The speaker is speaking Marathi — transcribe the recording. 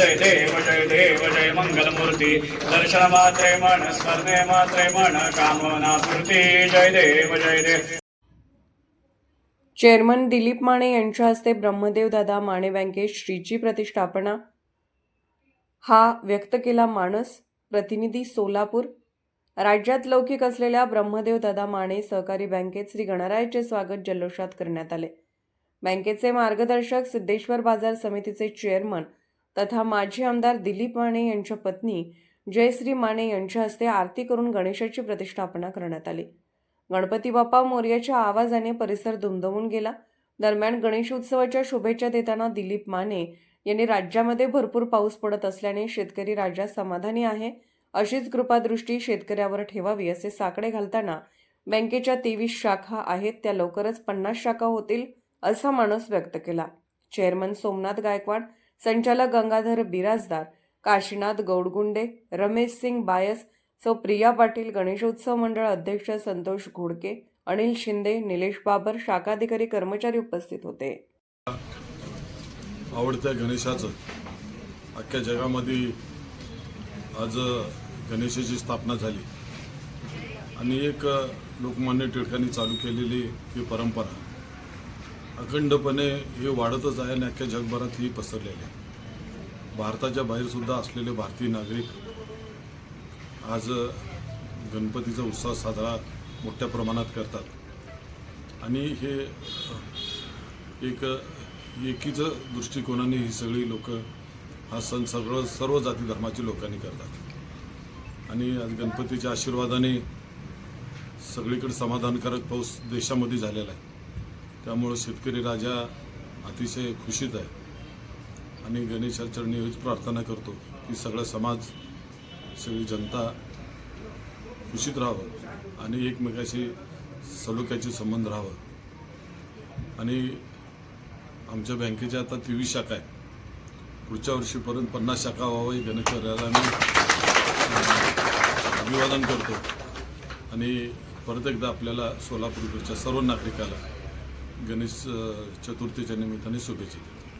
जय देव जय देव जय मंगलमूर्ती. दर्शन मात्रे मन स्मरणे मात्रे मन कामना पूर्ती जय देव जय देव. चेअरमन दिलीप माने यांच्या हस्ते ब्रह्मदेव दादा माने बँकेत श्रीची प्रतिष्ठापना. हा व्यक्त केला मानस प्रतिनिधी सोलापूर. राज्यात लौकिक असलेल्या ब्रह्मदेव दादा माने सहकारी बँकेत श्री गणरायाचे स्वागत जल्लोषात करण्यात आले. बँकेचे मार्गदर्शक सिद्धेश्वर बाजार समितीचे चेअरमन तथा माजी आमदार दिलीप माने यांच्या पत्नी जयश्री माने यांच्या हस्ते आरती करून गणेशाची प्रतिष्ठापना करण्यात आली. गणपती बाप्पा मोर्याच्या आवाजाने परिसर दुमदमून गेला. दरम्यान गणेश उत्सवाच्या शुभेच्छा देताना दिलीप माने यांनी राज्यामध्ये भरपूर पाऊस पडत असल्याने शेतकरी राज्यात समाधानी आहे अशीच कृपादृष्टी शेतकऱ्यावर ठेवावी असे साकडे घालताना बँकेच्या तेवीस शाखा आहेत त्या लवकरच पन्नास शाखा होतील असा माणूस व्यक्त केला. चेअरमन सोमनाथ गायकवाड संचालक गंगाधर बिराजदार काशीनाथ गौडगुंडे रमेश सिंग बायस सौ प्रिया पाटील गणेशोत्सव मंडळ अध्यक्ष संतोष घोडके अनिल शिंदे निलेश बाबर शाखाधिकारी कर्मचारी उपस्थित होते. आवडत्या गणेशाचं. अख्ख्या जगामध्ये आज गणेशाची स्थापना झाली. आणि एक लोकमान्य टिळकांनी चालू केलेली ही परंपरा अखंडपणे हे वाढतच आहे आणि अख्ख्या जगभरात ही पसरलेली आहे. भारताच्या बाहेरसुद्धा असलेले भारतीय नागरिक आज गणपतीचा उत्साह साजरा मोठ्या प्रमाणात करतात. आणि हे एक एकीचं दृष्टिकोनाने ही सगळी लोक हा सण सगळं सर्व जाती धर्माची लोकांनी करतात. आणि आज गणपतीच्या आशीर्वादाने सगळीकडे समाधानकारक पाऊस देशामध्ये झालेला आहे. त्यामुळं शेतकरी राजा अतिशय खुशीत आहे. आणि गणेशाचरणी हीच प्रार्थना करतो की सगळा समाज सगळी जनता खुशीत राहावं आणि एकमेकाशी सलोख्याचे संबंध राहावं. आणि आमच्या बँकेच्या आता तेवीस शाखा आहे पुढच्या वर्षीपर्यंत पन्नास शाखा व्हावं हे गणेशचर्याला मी अभिवादन करतो. आणि परत एकदा आपल्याला सोलापूरच्या सर्व नागरिकाला गणेश चतुर्थीच्या निमित्ताने शुभेच्छा